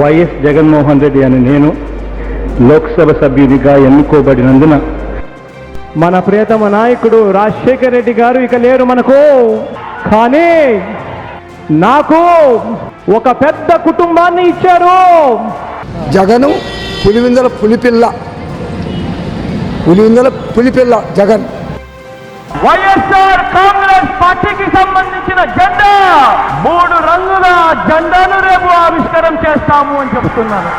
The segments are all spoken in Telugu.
వైఎస్ జగన్మోహన్ రెడ్డి అని నేను లోక్సభ సభ్యునిగా ఎన్నుకోబడినందున మన ప్రియతమ నాయకుడు రాజశేఖర్ రెడ్డి గారు ఇక లేరు మనకు. కానీ నాకు ఒక పెద్ద కుటుంబాన్ని ఇచ్చారు. జగను పులివిందల పులిపిల్ల. పులివిందల పులిపిల్ల జగన్. వైఎస్ఆర్ కాంగ్రెస్ పార్టీకి సంబంధించిన జెండా. జెండాను రేపు ఆవిష్కరణ చేస్తాము అని చెప్తున్నాను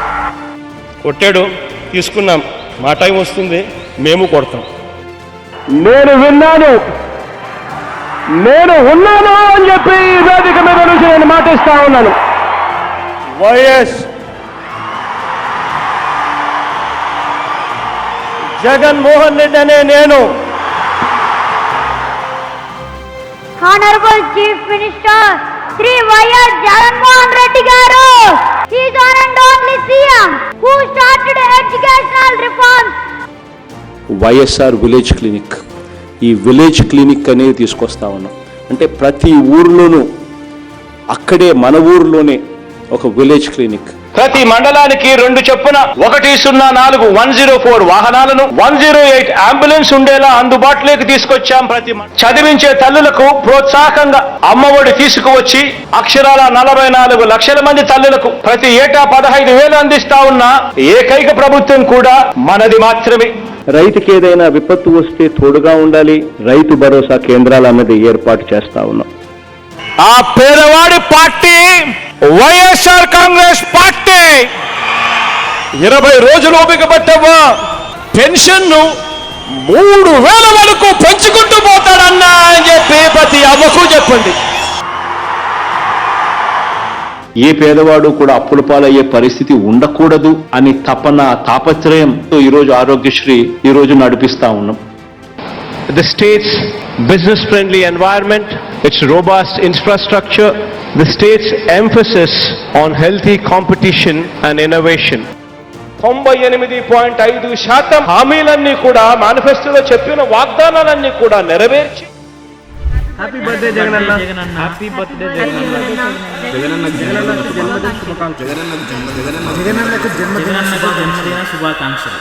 కొట్టాడు తీసుకున్నాం. మా టైం వస్తుంది మేము కొడతాం. నేను విన్నాను. నేను ఉన్నాను అని చెప్పి ఈ వేదిక మీద నుంచి నేను మాటిస్తా ఉన్నాను. వైఎస్ జగన్మోహన్ రెడ్డి అనే నేను. Honorable Chief Minister Sri Y.S. YSR village clinic. ఈ విలేజ్ క్లినిక్ అనేది తీసుకొస్తా ఉన్నాం. అంటే ప్రతి ఊర్లోనూ అక్కడే మన ఊర్లోనే ఒక విలేజ్ క్లినిక్. ప్రతి మండలానికి రెండు చొప్పున ఒకటి సున్నా నాలుగు వన్ జీరో ఫోర్ వాహనాలను వన్ జీరో ఎయిట్ అంబులెన్స్ ఉండేలా అందుబాటులోకి తీసుకొచ్చాం ప్రతి చదివించే తల్లులకు ప్రోత్సాహకంగా అమ్మఒడి తీసుకువచ్చి అక్షరాల నలభై నాలుగు లక్షల మంది తల్లులకు ప్రతి ఏటా పదహైదు వేలు అందిస్తా ఉన్న ఏకైక ప్రభుత్వం కూడా మనది మాత్రమే. రైతుకి ఏదైనా విపత్తు వస్తే తోడుగా ఉండాలి. రైతు భరోసా కేంద్రాలు అన్నది ఏర్పాటు చేస్తా ఉన్నాం. ఆ పేదవాడి పార్టీ కాంగ్రెస్ పార్టీ ఇరవై రోజులు ఓపిక పట్టవ్వా పెన్షన్ను మూడు వేల వరకు పెంచుకుంటూ పోతాడన్నా అని చెప్పి ప్రతి అవ్వకు చెప్పండి ఏ పేదవాడు కూడా అప్పుల పాలయ్యే పరిస్థితి ఉండకూడదు అని తపన తాపత్రయంతో ఈరోజు ఆరోగ్యశ్రీ ఈ రోజు నడిపిస్తా ఉన్నాం the state's business friendly environment, its robust infrastructure, the state's emphasis on healthy competition and innovation. తొంభై ఎనిమిది పాయింట్ ఐదు శాతం హామీలన్నీ కూడా మేనిఫెస్టోలో చెప్పిన వాగ్దానాలన్నీ కూడా నెరవేర్చి హ్యాపీ బర్త్డే జగన్ అన్న హ్యాపీ బర్త్డే జగన్ అన్న జగనన్నకు జన్మదిన శుభాకాంక్షలు జగనన్నకు జన్మదిన శుభాకాంక్షలు